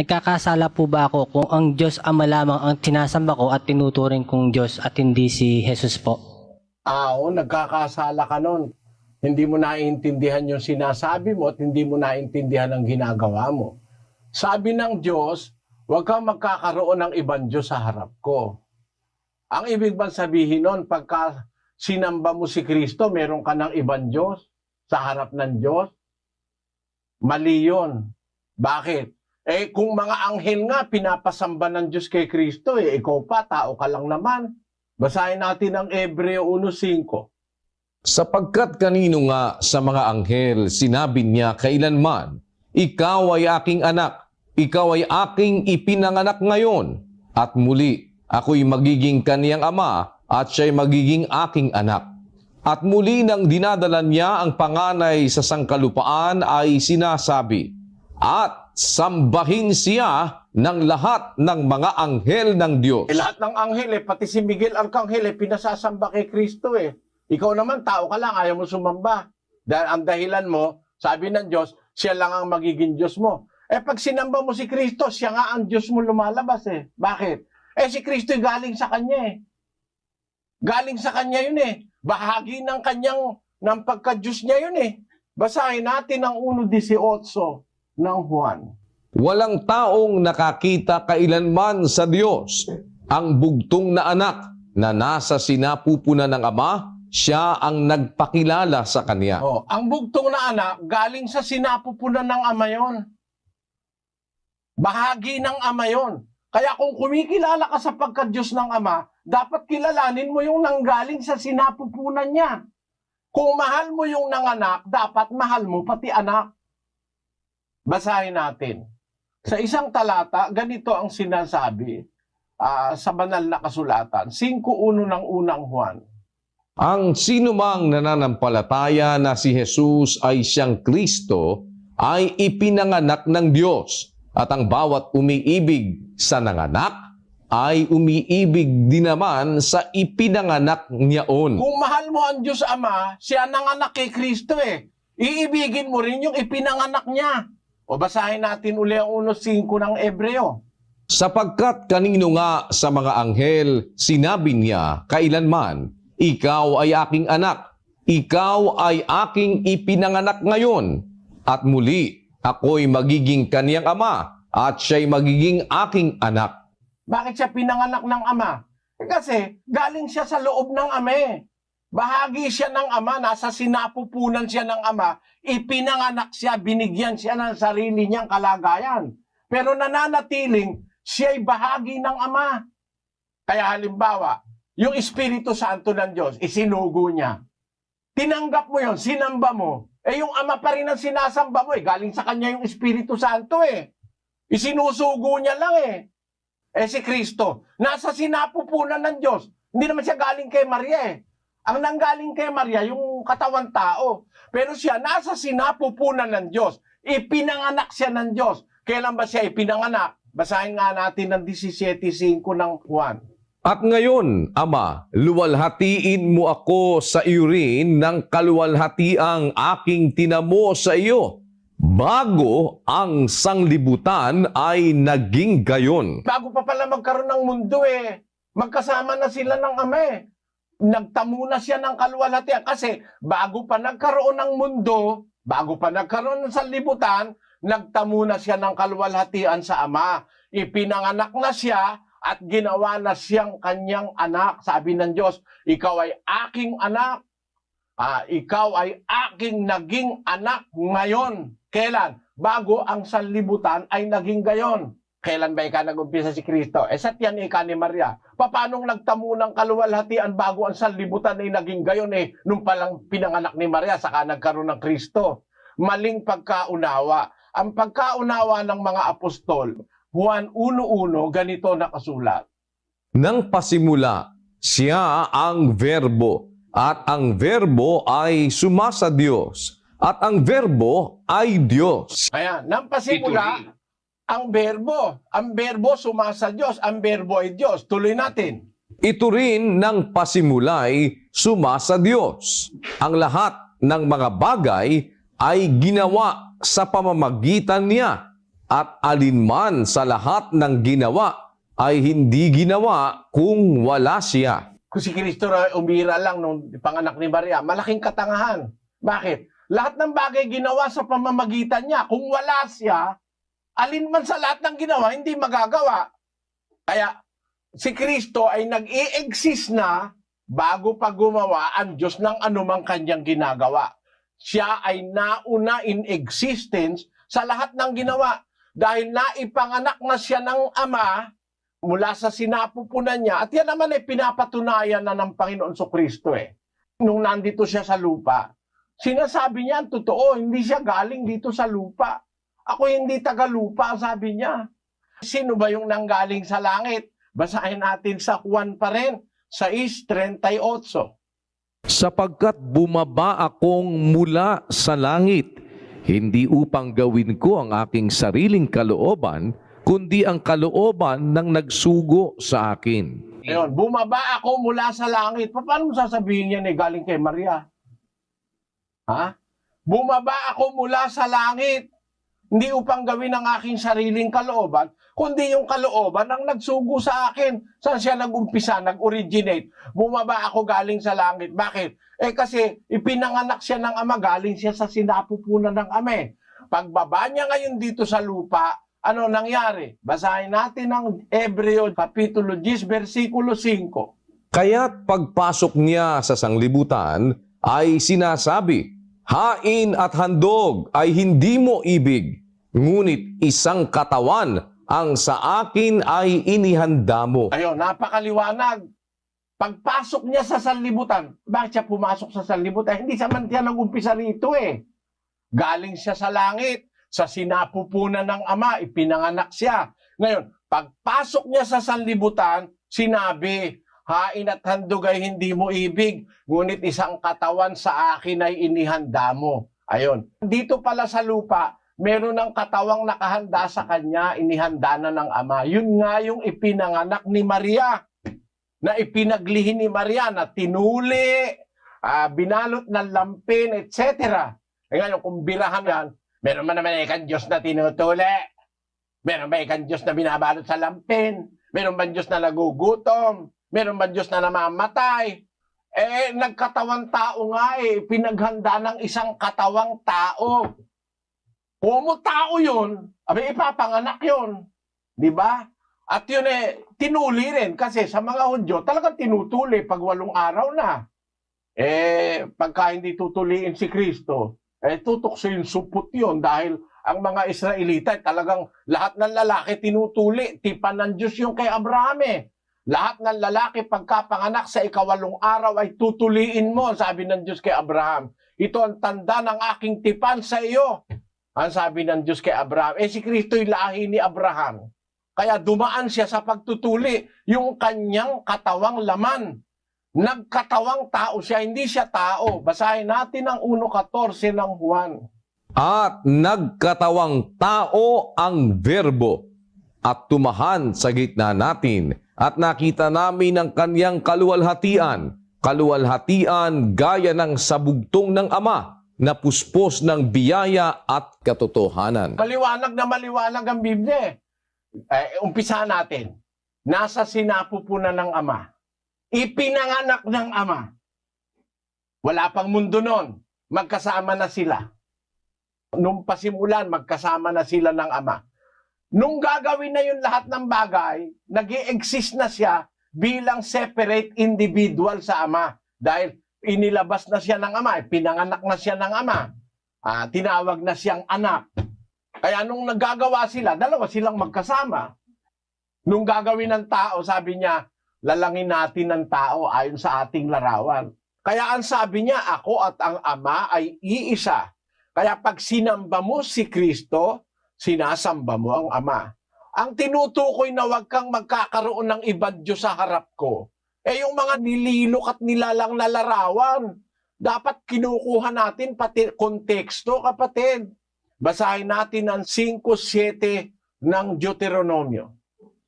nagkakasala po ba ako kung ang Diyos Ama lamang ang sinasamba ko at tinuturing kong Diyos at hindi si Jesus po? Ah, oo, nagkakasala ka nun. Hindi mo naiintindihan yung sinasabi mo at hindi mo naiintindihan ang ginagawa mo. Sabi ng Diyos, huwag kang magkakaroon ng ibang Diyos sa harap ko. Ang ibig bang sabihin nun, pagka sinamba mo si Kristo, meron ka ng ibang Diyos sa harap ng Diyos? Mali yun. Bakit? Eh, kung mga anghel nga, pinapasamba ng Diyos kay Kristo, eh, ikaw pa, tao ka lang naman. Basahin natin ang Ebreo 1.5. Sapagkat kanino nga sa mga anghel sinabi niya kailanman, Ikaw ay aking anak, ikaw ay aking ipinanganak ngayon, at muli ako'y magiging kaniyang ama at siya'y magiging aking anak. At muli nang dinadala niya ang panganay sa sangkalupaan ay sinasabi, At sambahin siya ng lahat ng mga anghel ng Diyos. Eh, lahat ng anghel, eh, pati si Miguel Arcangel, eh, pinasasamba kay Kristo eh. Ikaw naman, tao ka lang, ayaw mo sumamba. Dahil ang dahilan mo, sabi ng Diyos, siya lang ang magiging Diyos mo. Eh pag sinamba mo si Kristo, siya nga ang Diyos mo lumalabas eh. Bakit? Eh si Kristo galing sa Kanya eh. Galing sa Kanya yun eh. Bahagi ng Kanyang, ng pagka-Diyos niya yun eh. Basahin natin ang 1.18 ng Juan. Walang taong nakakita kailanman sa Diyos. Ang bugtong na anak na nasa sinapupunan ng Ama, siya ang nagpakilala sa Kanya. Oh, ang bugtong na anak, galing sa sinapupunan ng ama yon. Bahagi ng ama yon. Kaya kung kumikilala ka sa pagka-Diyos ng Ama, dapat kilalanin mo yung nanggaling sa sinapupunan niya. Kung mahal mo yung nanganak, dapat mahal mo pati anak. Basahin natin. Sa isang talata, ganito ang sinasabi ah, sa banal na kasulatan. 5.1 ng unang Juan. Ang sinumang nananampalataya na si Jesus ay siyang Kristo ay ipinanganak ng Diyos at ang bawat umiibig sa nanganak ay umiibig din naman sa ipinanganak niyaon. Kung mahal mo ang Diyos Ama, siya nanganak kay Kristo eh. Iibigin mo rin yung ipinanganak niya. O basahin natin uli ang 1.5 ng Ebreo. Sapagkat kanino nga sa mga anghel sinabi niya kailanman, Ikaw ay aking anak, ikaw ay aking ipinanganak ngayon, at muli ako'y magiging kaniyang ama, at siya'y magiging aking anak. Bakit siya pinanganak ng Ama? Kasi galing siya sa loob ng Ama eh. Bahagi siya ng Ama, nasa sinapupunan siya ng Ama, ipinanganak siya, binigyan siya ng sarili niyang kalagayan. Pero nananatiling, siya'y bahagi ng Ama. Kaya halimbawa, yung Espiritu Santo ng Diyos, isinugo niya. Tinanggap mo yon, sinamba mo. Eh yung Ama pa rin ang sinasamba mo eh. Galing sa Kanya yung Espiritu Santo eh. Isinusugo niya lang eh. Eh si Kristo, nasa sinapupunan ng Diyos. Hindi naman siya galing kay Maria eh. Ang nanggaling kay Maria, yung katawan tao. Pero siya, nasa sinapupunan ng Diyos. Ipinanganak siya ng Diyos. Kailan ba siya ipinanganak? Basahin nga natin ng 17.5 ng Juan. At ngayon, Ama, luwalhatiin mo ako sa iyo rin ng kaluwalhatiang aking tinamo sa iyo, bago ang sanglibutan ay naging gayon. Bago pa pala magkaroon ng mundo eh, magkasama na sila ng Ama eh. Nagtamo na siya ng kaluwalhatian kasi bago pa nagkaroon ng mundo, bago pa nagkaroon ng sanlibutan, nagtamo na siya ng kaluwalhatian sa Ama. Ipinanganak na siya at ginawa na siyang kanyang anak. Sabi ng Diyos, ikaw ay aking anak. Ah, ikaw ay aking naging anak ngayon. Kailan? Bago ang sanlibutan ay naging gayon. Kailan ba ika nag-umpisa si Kristo? Eh sa tiyan ika ni Maria. Papanong nagtamo ng kaluwalhatian bago ang sanlibutan ay naging gayon eh, nung palang pinanganak ni Maria, saka nagkaroon ng Kristo. Maling pagkaunawa. Ang pagkaunawa ng mga apostol, Juan 1.1, ganito nakasulat. Nang pasimula, siya ang verbo, at ang verbo ay sumasa Diyos, at ang verbo ay Diyos. Ayan, nang pasimula, ang berbo. Ang berbo sumasa Diyos. Ang berbo ay Diyos. Tuloy natin. Ito rin ng pasimulay sumasa Diyos. Ang lahat ng mga bagay ay ginawa sa pamamagitan niya at alinman sa lahat ng ginawa ay hindi ginawa kung wala siya. Kung si Kristo na umira lang nung panganak ni Maria, malaking katangahan. Bakit? Lahat ng bagay ginawa sa pamamagitan niya. Kung wala siya, alin man sa lahat ng ginawa, hindi magagawa. Kaya si Kristo ay nag-i-exist na bago pa gumawa ang Diyos ng anumang kanyang ginagawa. Siya ay nauna in existence sa lahat ng ginawa. Dahil naipanganak na siya ng Ama mula sa sinapupunan niya. At yan naman ay pinapatunayan na ng Panginoon so Kristo eh. Nung nandito siya sa lupa, sinasabi niya ang totoo, hindi siya galing dito sa lupa. Ako hindi taga lupa, sabi niya. Sino ba yung nanggaling sa langit? Basahin natin sa Juan pa rin, sa is 38. Sapagkat bumaba akong mula sa langit, hindi upang gawin ko ang aking sariling kalooban, kundi ang kalooban ng nagsugo sa akin. Ayun, bumaba ako mula sa langit. Pa- Paano mo sasabihin yan eh, galing kay Maria? Ha? Bumaba ako mula sa langit. Hindi upang gawin ang aking sariling kalooban, kundi yung kalooban ng nagsugo sa akin. Saan siya nag-umpisa, nag-originate? Bumaba ako galing sa langit. Bakit? Eh kasi ipinanganak siya ng ama, galing siya sa sinapupunan ng ame. Pagbaba niya ngayon dito sa lupa, ano nangyari? Basahin natin ang Hebreo Kapitulo 10, versikulo 5. Kaya't pagpasok niya sa sanglibutan ay sinasabi, Hain at handog ay hindi mo ibig, ngunit isang katawan ang sa akin ay inihanda mo. Ayun, napakaliwanag. Pagpasok niya sa sanlibutan, bakit siya pumasok sa sanlibutan? Hindi sa man siya nag-umpisa rito eh. Galing siya sa langit, sa sinapupunan ng Ama, ipinanganak siya. Ngayon, pagpasok niya sa sanlibutan, sinabi, Hain at handog ay hindi mo ibig, ngunit isang katawan sa akin ay inihanda mo. Ayun. Dito pala sa lupa, meron ng katawang nakahanda sa kanya, inihanda na ng Ama. Yun nga yung ipinanganak ni Maria na ipinaglihi ni Maria na tinuli, ah, binalot ng lampin, etc. E ngayon, kung birahan yan, meron man naman ikan Diyos na tinutuli, meron ba ikan Diyos na binabalot sa lampin, meron ba Diyos na nagugutom, meron ba Diyos na namamatay, eh, nagkatawang tao nga eh, pinaghanda ng isang katawang tao. Kung tao yun, abe ipapanganak yun. Di ba? At yun eh, tinuli rin kasi sa mga Hudyo, talagang tinutuli pag walong araw na. Eh, pagka hindi tutuliin si Kristo, eh yung supot yun dahil ang mga Israelita eh, talagang lahat ng lalaki tinutuli. Tipan ng Diyos yung kay Abraham eh. Lahat ng lalaki pagkapanganak sa ikawalong araw ay tutuliin mo, sabi ng Diyos kay Abraham. Ito ang tanda ng aking tipan sa iyo. Ang sabi ng Diyos kay Abraham. Eh si Kristo'y lahi ni Abraham. Kaya dumaan siya sa pagtutuli yung kanyang katawang laman. Nagkatawang tao siya, hindi siya tao. Basahin natin ang 1.14 ng Juan. At nagkatawang tao ang verbo at tumahan sa gitna natin at nakita namin ang kanyang kaluwalhatian, kaluwalhatian gaya ng sabugtong ng Ama na puspos ng biyaya at katotohanan. Maliwanag na maliwanag ang Biblia. eh. Umpisa natin. Nasa sinapupunan ng Ama. Ipinanganak ng Ama. Wala pang mundo noon. Magkasama na sila. Nung pasimulan, magkasama na sila ng Ama. Nung gagawin na yun lahat ng bagay, nag exist na siya bilang separate individual sa Ama. Dahil inilabas na siya ng Ama, pinanganak na siya ng Ama. Ah, tinawag na siyang anak. Kaya nung naggagawa sila, dalawa silang magkasama. Nung gagawin ng tao, sabi niya, lalangin natin ng tao ayon sa ating larawan. Kaya ang sabi niya, ako at ang Ama ay iisa. Kaya pag sinamba mo si Kristo, sinasamba mo ang Ama. Ang tinutukoy na wag kang magkakaroon ng ibang Diyos sa harap ko, eh yung mga nililok at nilalang na larawan, dapat kinukuha natin pati konteksto, kapatid. Basahin natin ang 5.7 ng Deuteronomio.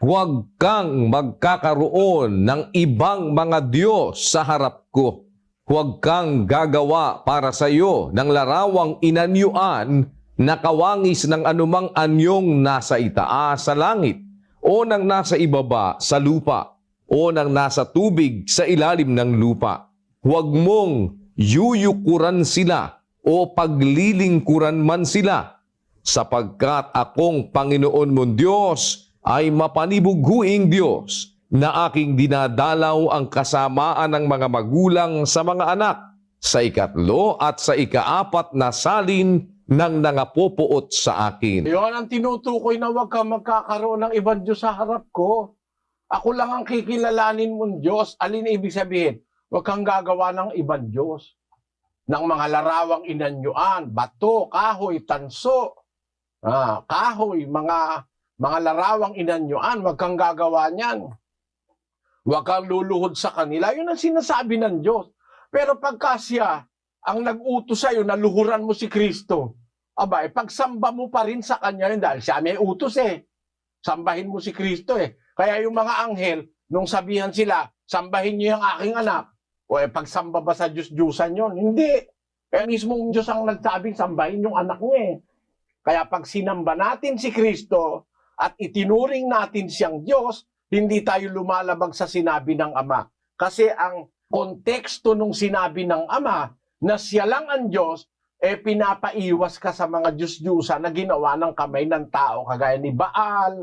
Huwag kang magkakaroon ng ibang mga Diyos sa harap ko. Huwag kang gagawa para sa iyo ng larawang inanyuan nakawangis ng anumang anyong nasa itaas sa langit, o ng nasa ibaba sa lupa, o ng nasa tubig sa ilalim ng lupa. Huwag mong yuyukuran sila o paglilingkuran man sila, sapagkat akong Panginoon mong Diyos ay mapanibughuing Diyos na aking dinadalaw ang kasamaan ng mga magulang sa mga anak sa ikatlo at sa ikaapat na salin ng nangapopoot sa akin. Yun ang tinutukoy na huwag ka magkakaroon ng ibang Diyos sa harap ko. Ako lang ang kikilalanin mong Diyos. Alin ibig sabihin? Huwag kang gagawa ng ibang Diyos. Ng mga larawang inanyuan, bato, kahoy, tanso, ah, kahoy, mga mga larawang inanyuan, huwag kang gagawa niyan. Huwag kang luluhod sa kanila. Yun ang sinasabi ng Diyos. Pero pagka siya ang nag-utos sa'yo na luhuran mo si Kristo, aba, eh, pagsamba mo pa rin sa kanya yun dahil siya may utos eh. Sambahin mo si Kristo eh. Kaya yung mga anghel, nung sabihan sila, sambahin niyo yung aking anak, o eh, pagsamba ba sa Diyos-Diyusan yun? Hindi. Eh, mismong Diyos ang nagsabing sambahin yung anak niya eh. Kaya pag sinamba natin si Kristo at itinuring natin siyang Diyos, hindi tayo lumalabag sa sinabi ng Ama. Kasi ang konteksto nung sinabi ng Ama na siya lang ang Diyos, eh pinapaiwas ka sa mga Diyos-Diyusan na ginawa ng kamay ng tao kagaya ni Baal,